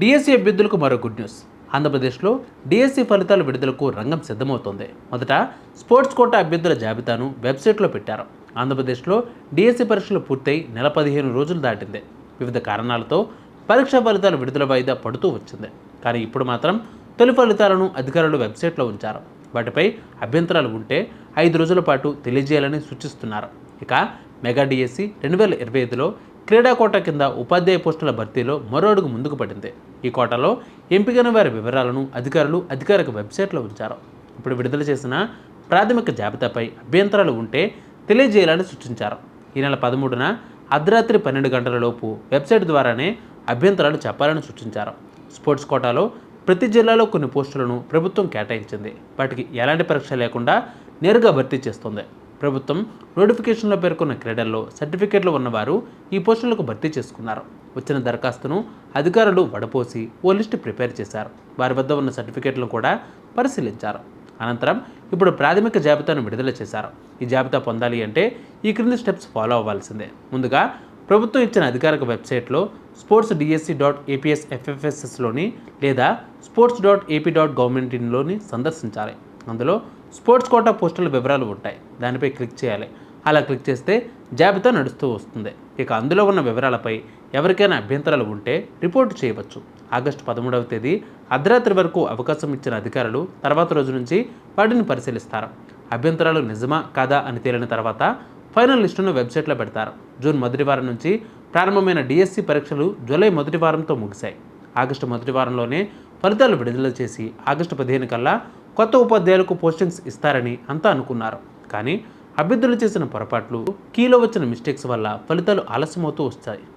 DSC అభ్యర్థులకు మరో good news. ఆంధ్రప్రదేశ్లో డిఎస్సీ ఫలితాల విడుదలకు రంగం సిద్ధమవుతోంది. మొదట స్పోర్ట్స్ కోట అభ్యర్థుల జాబితాను వెబ్సైట్లో పెట్టారు. ఆంధ్రప్రదేశ్లో డిఎస్సీ పరీక్షలు పూర్తయి నెల పదిహేను రోజులు దాటింది. వివిధ కారణాలతో పరీక్షా ఫలితాల విడుదల వాయిదా పడుతూ వచ్చింది. కానీ ఇప్పుడు మాత్రం తొలి ఫలితాలను అధికారులు వెబ్సైట్లో ఉంచారు. వాటిపై అభ్యంతరాలు ఉంటే ఐదు రోజుల పాటు తెలియజేయాలని సూచిస్తున్నారు. ఇక మెగా డిఎస్సి రెండు వేల ఇరవై ఐదులో క్రీడా కోట కింద ఉపాధ్యాయ పోస్టుల భర్తీలో మరో అడుగు ముందుకు పడింది. ఈ కోటాలో ఎంపికైన వారి వివరాలను అధికారులు అధికారిక వెబ్సైట్లో ఉంచారు. ఇప్పుడు విడుదల చేసిన ప్రాథమిక జాబితాపై అభ్యంతరాలు ఉంటే తెలియజేయాలని సూచించారు. ఈ నెల పదమూడున అర్ధరాత్రి పన్నెండు గంటలలోపు వెబ్సైట్ ద్వారానే అభ్యంతరాలు చెప్పాలని సూచించారు. స్పోర్ట్స్ కోటాలో ప్రతి జిల్లాలో కొన్ని పోస్టులను ప్రభుత్వం కేటాయించింది. వాటికి ఎలాంటి పరీక్ష లేకుండా నేరుగా భర్తీ చేస్తుంది. ప్రభుత్వం నోటిఫికేషన్లో పేర్కొన్న క్రీడల్లో సర్టిఫికేట్లు ఉన్నవారు ఈ పోస్టులకు భర్తీ చేసుకున్నారు. వచ్చిన దరఖాస్తును అధికారులు వడపోసి ఓ లిస్టు ప్రిపేర్ చేశారు. వారి వద్ద ఉన్న సర్టిఫికేట్లను కూడా పరిశీలించారు. అనంతరం ఇప్పుడు ప్రాథమిక జాబితాను విడుదల చేశారు. ఈ జాబితా పొందాలి అంటే ఈ క్రింది స్టెప్స్ ఫాలో అవ్వాల్సిందే. ముందుగా ప్రభుత్వం ఇచ్చిన అధికారిక వెబ్సైట్లో స్పోర్ట్స్ డిఎస్సి డాట్ ఏపీఎస్ ఎఫ్ఎఫ్ఎస్ఎస్లోని లేదా sports dot AP dot government ఇన్లోని సందర్శించాలి. అందులో స్పోర్ట్స్ కోటా పోస్టుల వివరాలు ఉంటాయి. దానిపై క్లిక్ చేయాలి. అలా క్లిక్ చేస్తే జాబితా నడుస్తూ వస్తుంది. ఇక అందులో ఉన్న వివరాలపై ఎవరికైనా అభ్యంతరాలు ఉంటే రిపోర్ట్ చేయవచ్చు. ఆగస్టు పదమూడవ తేదీ అర్ధరాత్రి వరకు అవకాశం ఇచ్చిన అధికారులు తర్వాత రోజు నుంచి వాటిని పరిశీలిస్తారు. అభ్యంతరాలు నిజమా కాదా అని తేలిన తర్వాత ఫైనల్ లిస్టును వెబ్సైట్లో పెడతారు. జూన్ మొదటి వారం నుంచి ప్రారంభమైన డిఎస్సి పరీక్షలు జూలై మొదటి వారంతో ముగిశాయి. ఆగస్టు మొదటి వారంలోనే ఫలితాలు విడుదల చేసి ఆగస్టు పదిహేను కల్లా కొత్త ఉపాధ్యాయులకు పోస్టింగ్స్ ఇస్తారని అంతా అనుకున్నారు. కానీ అభ్యర్థులు చేసిన పొరపాట్లు కీలో వచ్చిన మిస్టేక్స్ వల్ల ఫలితాలు ఆలస్యమవుతూ వస్తాయి.